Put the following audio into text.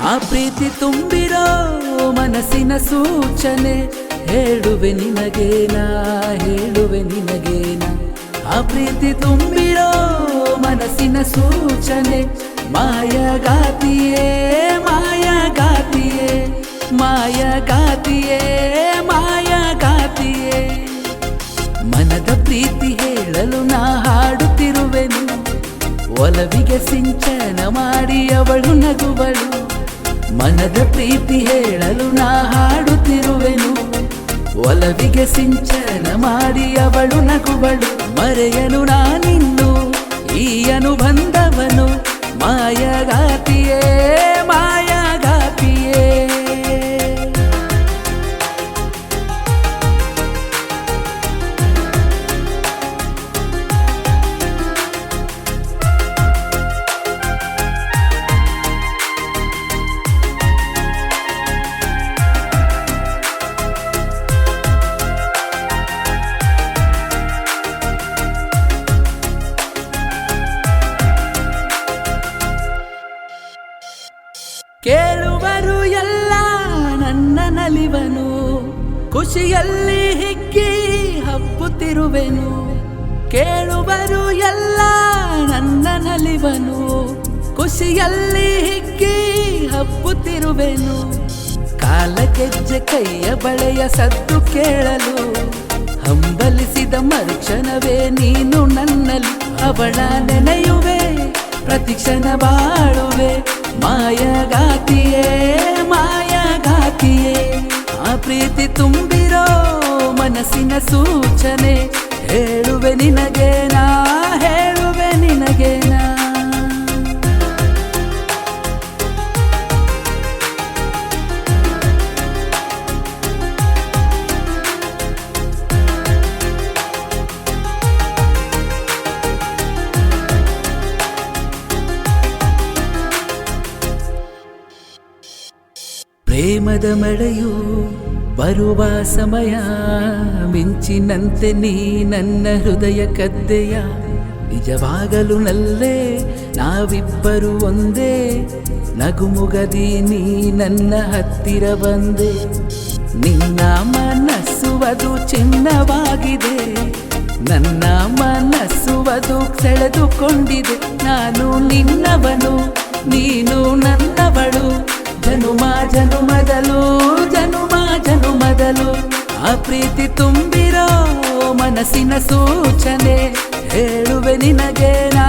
ಆ ಪ್ರೀತಿ ತುಂಬಿರೋ ಮನಸ್ಸಿನ ಸೂಚನೆ. ಹೇಳುವೆ ನಿನಗೇನ ಹೇಳುವೆ ನಿನಗೇನ ಆ ಪ್ರೀತಿ ತುಂಬಿರೋ ಮನಸ್ಸಿನ ಸೂಚನೆ. ಮಾಯಗಾತಿಯೇ ಮಾಯಗಾತಿಯೇ ಮಾಯಗಾತಿಯೇ ಮಾಯಗಾತಿಯೇ ಮನದ ಪ್ರೀತಿ ಹೇಳಲು ನಾ ಹಾಡುತ್ತಿರುವೆನು. ಒಲವಿಗೆ ಸಿಂಚನ ಮಾಡಿ ಅವಳು ನಗುವಳು. ಮನದ ಪ್ರೀತಿ ಹೇಳಲು ನಾ ಹಾಡುತ್ತಿರುವೆನು. ಒಲವಿಗೆ ಸಿಂಚನ ಮಾಡಿ ಅವಳು ನಗುವಳು. ಮರೆಯಲು ನಾನಿನ್ನು ಈ ಅನುಬಂಧವನು. ಮಾಯಗಾತಿಯೇ ನಲಿವನು ಖುಷಿಯಲ್ಲಿ ಹಿಗ್ಗಿ ಹಬ್ಬುತ್ತಿರುವೆನು. ಕೇಳುವರು ಎಲ್ಲ ನನ್ನ ನಲಿವನು, ಖುಷಿಯಲ್ಲಿ ಹಿಗ್ಗಿ ಹಬ್ಬುತ್ತಿರುವೆನು. ಕಾಲಗೆಜ್ಜೆ ಕೈಯ ಬಳೆಯ ಸದ್ದು ಕೇಳಲು, ಹಂಬಲಿಸಿದ ಮರುಕ್ಷಣವೇ ನೀನು ನನ್ನಲ್ಲಿ. ಅವಳ ನೆನೆಯುವೆ, ಪ್ರತಿಕ್ಷಣ ಬಾಳುವೆ ಮಾಯಗಾತಿಯೇ ಮಾಯಗಾತಿಯೇ ಪ್ರೀತಿ ತುಂಬಿರೋ ಮನಸ್ಸಿನ ಸೂಚನೆ. ಹೇಳುವೆ ನಿನಗೇನಾ ಹೇಳುವೆ ನಿನಗೇನಾ ಪ್ರೇಮದ ಮಳೆಯು ಬರುವ ಸಮಯ ಮಿಂಚಿನಂತೆ ನೀ ನನ್ನ ಹೃದಯ ಕದ್ದೆಯ ನಿಜವಾಗಲು ನಲ್ಲೇ ನಾವಿಬ್ಬರು ಒಂದೇ. ನಗುಮುಗದಿ ನೀ ನನ್ನ ಹತ್ತಿರ ಬಂದೆ. ನಿನ್ನ ಮನಸ್ಸು ಅದು ಚಿನ್ನವಾಗಿದೆ. ನನ್ನ ಮನಸ್ಸು ಅದು ಸೆಳೆದುಕೊಂಡಿದೆ. ನಾನು ನಿನ್ನವನು, ನೀನು ನನ್ನವಳು. ಜನುಮ ಜನುಮದಲು ಜನ ಆ ಪ್ರೀತಿ ತುಂಬಿರೋ ಮನಸ್ಸಿನ ಸೂಚನೆ ಹೇಳುವೆ ನಿನಗೆ ನಾ.